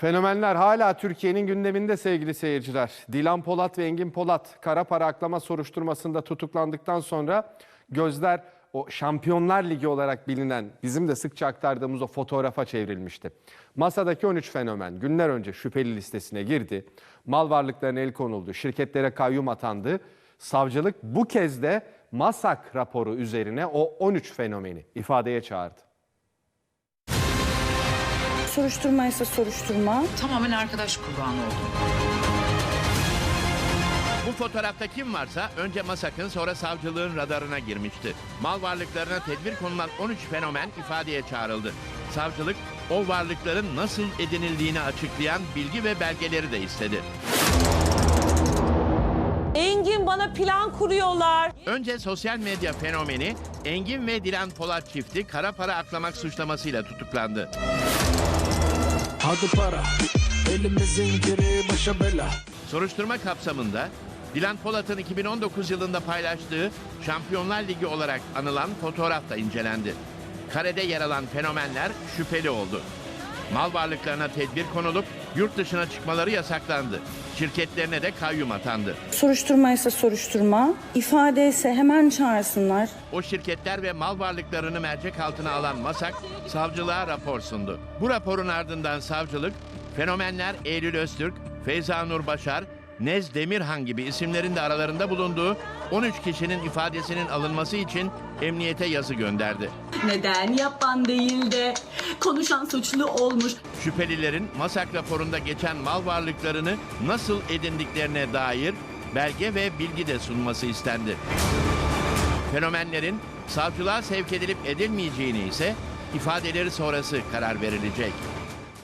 Fenomenler hala Türkiye'nin gündeminde sevgili seyirciler. Dilan Polat ve Engin Polat kara para aklama soruşturmasında tutuklandıktan sonra gözler o Şampiyonlar Ligi olarak bilinen bizim de sıkça aktardığımız o fotoğrafa çevrilmişti. Masadaki 13 fenomen günler önce şüpheli listesine girdi. Mal varlıklarına el konuldu, şirketlere kayyum atandı. Savcılık bu kez de MASAK raporu üzerine o 13 fenomeni ifadeye çağırdı. Soruşturma ise soruşturma. Tamamen arkadaş kurbanı oldum. Bu fotoğrafta kim varsa önce MASAK'ın sonra savcılığın radarına girmişti. Mal varlıklarına tedbir konulan 13 fenomen ifadeye çağrıldı. Savcılık o varlıkların nasıl edinildiğini açıklayan bilgi ve belgeleri de istedi. Engin bana plan kuruyorlar. Önce sosyal medya fenomeni Engin ve Dilan Polat çifti kara para aklamak suçlamasıyla tutuklandı. Hadi para Elimizin geri başa bela Soruşturma kapsamında Dilan Polat'ın 2019 yılında paylaştığı Şampiyonlar Ligi olarak anılan fotoğraf da incelendi. Karede yer alan fenomenler şüpheli oldu. Mal varlıklarına tedbir konulup yurt dışına çıkmaları yasaklandı. Şirketlerine de kayyum atandı. Soruşturma ise soruşturma. İfade ise hemen çağırsınlar. O şirketler ve mal varlıklarını mercek altına alan MASAK savcılığa rapor sundu. Bu raporun ardından savcılık fenomenler Eylül Öztürk, Feyza Nur Başar, Nez Demirhan gibi isimlerin de aralarında bulunduğu 13 kişinin ifadesinin alınması için emniyete yazı gönderdi. Neden yapan değil de konuşan suçlu olmuş. Şüphelilerin MASAK raporunda geçen mal varlıklarını nasıl edindiklerine dair belge ve bilgi de sunması istendi. Fenomenlerin savcılığa sevk edilip edilmeyeceğini ise ifadeleri sonrası karar verilecek.